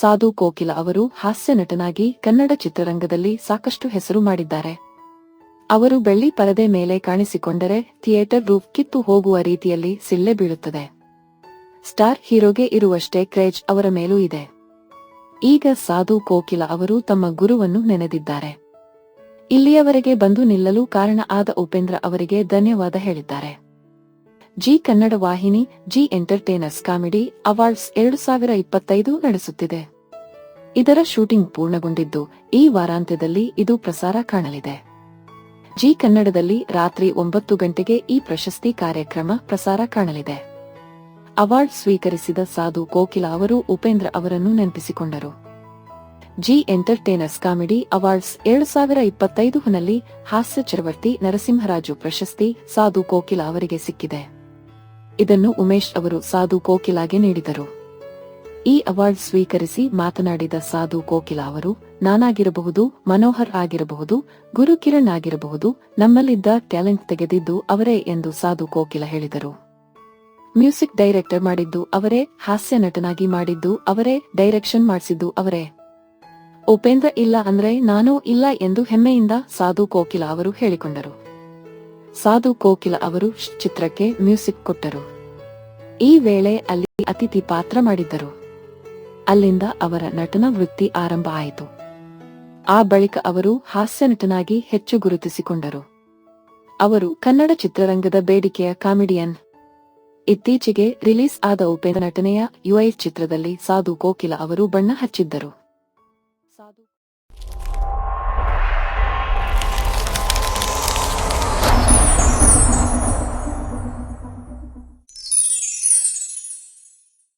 ಸಾಧು ಕೋಕಿಲ ಅವರು ಹಾಸ್ಯ ನಟನಾಗಿ ಕನ್ನಡ ಚಿತ್ರರಂಗದಲ್ಲಿ ಸಾಕಷ್ಟು ಹೆಸರು ಮಾಡಿದ್ದಾರೆ. ಅವರು ಬೆಳ್ಳಿ ಪರದೆ ಮೇಲೆ ಕಾಣಿಸಿಕೊಂಡರೆ ಥಿಯೇಟರ್ ರೂಪ್ ಕಿತ್ತು ಹೋಗುವ ರೀತಿಯಲ್ಲಿ ಸಿಳ್ಳೆ ಬೀಳುತ್ತದೆ. ಸ್ಟಾರ್ ಹೀರೋಗೆ ಇರುವಷ್ಟೇ ಕ್ರೇಜ್ ಅವರ ಮೇಲೂ ಇದೆ. ಈಗ ಸಾಧು ಕೋಕಿಲ ಅವರು ತಮ್ಮ ಗುರುವನ್ನು ನೆನೆದಿದ್ದಾರೆ. ಇಲ್ಲಿಯವರೆಗೆ ಬಂದು ನಿಲ್ಲಲು ಕಾರಣ ಆದ ಉಪೇಂದ್ರ ಅವರಿಗೆ ಧನ್ಯವಾದ ಹೇಳಿದ್ದಾರೆ. ಜಿ ಕನ್ನಡ ವಾಹಿನಿ, ಜಿ ಎಂಟರ್ಟೈನರ್ಸ್ ಕಾಮಿಡಿ ಅವಾರ್ಡ್ಸ್ ಎರಡು ಸಾವಿರ ಇಪ್ಪತ್ತೈದು ನಡೆಸುತ್ತಿದೆ. ಇದರ ಶೂಟಿಂಗ್ ಪೂರ್ಣಗೊಂಡಿದ್ದು ಈ ವಾರಾಂತ್ಯದಲ್ಲಿ ಇದು ಪ್ರಸಾರ ಕಾಣಲಿದೆ. ಜಿ ಕನ್ನಡದಲ್ಲಿ ರಾತ್ರಿ ಒಂಬತ್ತು ಗಂಟೆಗೆ ಈ ಪ್ರಶಸ್ತಿ ಕಾರ್ಯಕ್ರಮ ಪ್ರಸಾರ ಕಾಣಲಿದೆ. ಅವಾರ್ಡ್ ಸ್ವೀಕರಿಸಿದ ಸಾಧು ಕೋಕಿಲ ಅವರು ಉಪೇಂದ್ರ ಅವರನ್ನು ನೆನಪಿಸಿಕೊಂಡರು. ಜಿ ಎಂಟರ್ಟೈನರ್ಸ್ ಕಾಮಿಡಿ ಅವಾರ್ಡ್ಸ್ ಎರಡು ಸಾವಿರ ಇಪ್ಪತ್ತೈದು ಹಾಸ್ಯ ಚರವರ್ತಿ ನರಸಿಂಹರಾಜು ಪ್ರಶಸ್ತಿ ಸಾಧು ಕೋಕಿಲ ಅವರಿಗೆ ಸಿಕ್ಕಿದೆ. ಇದನ್ನು ಉಮೇಶ್ ಅವರು ಸಾಧು ಕೋಕಿಲಾಗೆ ನೀಡಿದರು. ಈ ಅವಾರ್ಡ್ ಸ್ವೀಕರಿಸಿ ಮಾತನಾಡಿದ ಸಾಧು ಕೋಕಿಲ ಅವರು, ನಾನಾಗಿರಬಹುದು, ಮನೋಹರ್ ಆಗಿರಬಹುದು, ಗುರು ಕಿರಣ್ ಆಗಿರಬಹುದು, ನಮ್ಮಲ್ಲಿದ್ದ ಟ್ಯಾಲೆಂಟ್ ತೆಗೆದಿದ್ದು ಅವರೇ ಎಂದು ಸಾಧು ಕೋಕಿಲ ಹೇಳಿದರು. ಮ್ಯೂಸಿಕ್ ಡೈರೆಕ್ಟರ್ ಮಾಡಿದ್ದು ಅವರೇ, ಹಾಸ್ಯ ನಟನಾಗಿ ಮಾಡಿದ್ದು ಅವರೇ, ಡೈರೆಕ್ಷನ್ ಮಾಡಿಸಿದ್ದು ಅವರೇ. ಉಪೇಂದ್ರ ಇಲ್ಲ ಅಂದ್ರೆ ನಾನೂ ಇಲ್ಲ ಎಂದು ಹೆಮ್ಮೆಯಿಂದ ಸಾಧು ಕೋಕಿಲ ಅವರು ಹೇಳಿಕೊಂಡರು. ಸಾಧು ಕೋಕಿಲ ಅವರು ಚಿತ್ರಕ್ಕೆ ಮ್ಯೂಸಿಕ್ ಕೊಟ್ಟರು. ಈ ವೇಳೆ ಅಲ್ಲಿ ಅತಿಥಿ ಪಾತ್ರ ಮಾಡಿದ್ದರು. ಅಲ್ಲಿಂದ ಅವರ ನಟನ ವೃತ್ತಿ ಆರಂಭ ಆಯಿತು. ಆ ಬಳಿಕ ಅವರು ಹಾಸ್ಯ ನಟನಾಗಿ ಹೆಚ್ಚು ಗುರುತಿಸಿಕೊಂಡರು. ಅವರು ಕನ್ನಡ ಚಿತ್ರರಂಗದ ಬೇಡಿಕೆಯ ಕಾಮಿಡಿಯನ್. ಇತ್ತೀಚೆಗೆ ರಿಲೀಸ್ ಆದ ಉಪೇಂದ್ರ ನಟನೆಯ ಯುಐ ಚಿತ್ರದಲ್ಲಿ ಸಾಧು ಕೋಕಿಲ ಅವರು ಬಣ್ಣ ಹಚ್ಚಿದ್ದರು. ಸಾಧು